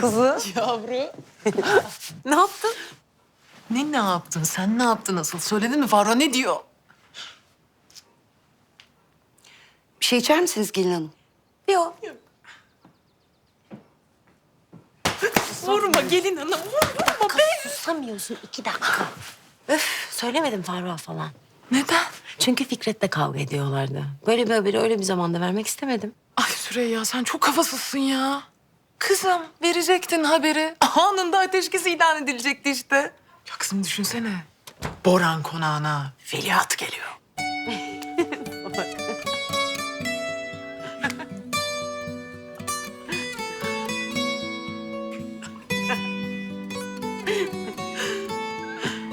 Kızı. Yavru. Ne yaptın? Ne ne yaptın? Sen ne yaptın asıl? Söyledin mi Farah ne diyor? Bir şey içer misiniz Gelin Hanım? Yok. Vurma gelin hanım. Vurma. Susamıyorsun iki dakika. Öf söylemedim Faruk'a falan. Neden? Çünkü Fikret'le kavga ediyorlardı. Böyle bir haberi öyle bir zamanda vermek istemedim. Ay Süreyya sen çok kafasızsın ya. Kızım verecektin haberi. Anında ateşkes ilan edilecekti işte. Ya kızım düşünsene. Boran konağına veliaht geliyor.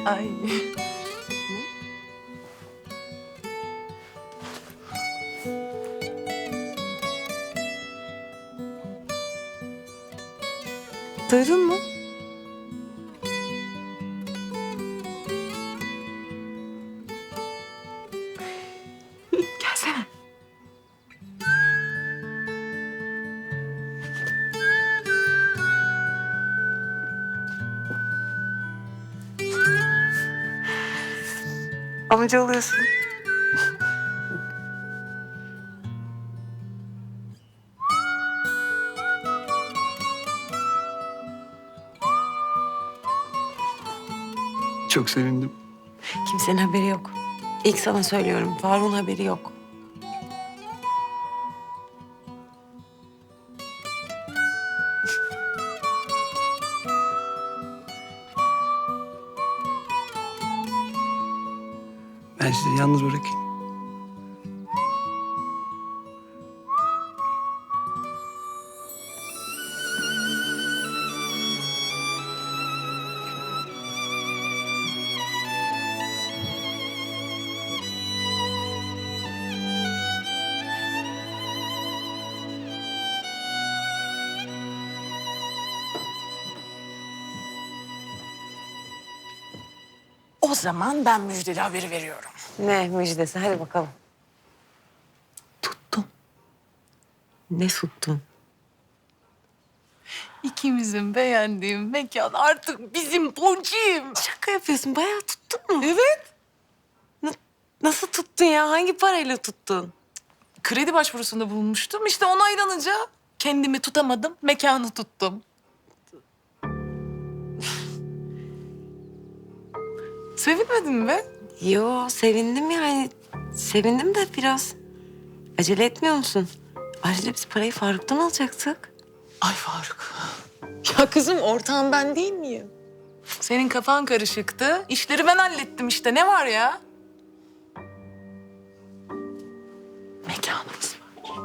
Ay. Duydun mu? Gelsene. Amca oluyorsun. Çok sevindim. Kimsenin haberi yok. İlk sana söylüyorum. Faruk'un haberi yok. Ben sizi yalnız bırakayım. O zaman ben müjdeli haberi veriyorum. Ne müjdesi? Hadi bakalım. Tuttum. Ne tuttun? İkimizin beğendiği mekan artık bizim Ponçim. Şaka yapıyorsun. Bayağı tuttun mu? Evet. Nasıl tuttun ya? Hangi parayla tuttun? Kredi başvurusunda bulunmuştum. İşte onaylanınca kendimi tutamadım, mekanı tuttum. Sevinmedin mi? Yo sevindim yani. Sevindim de biraz. Acele etmiyor musun? Ayrıca biz parayı Faruk'tan alacaktık. Ay Faruk. Ya kızım ortağım ben değil miyim? Senin kafan karışıktı. İşleri ben hallettim işte. Ne var ya? Mekanımız var.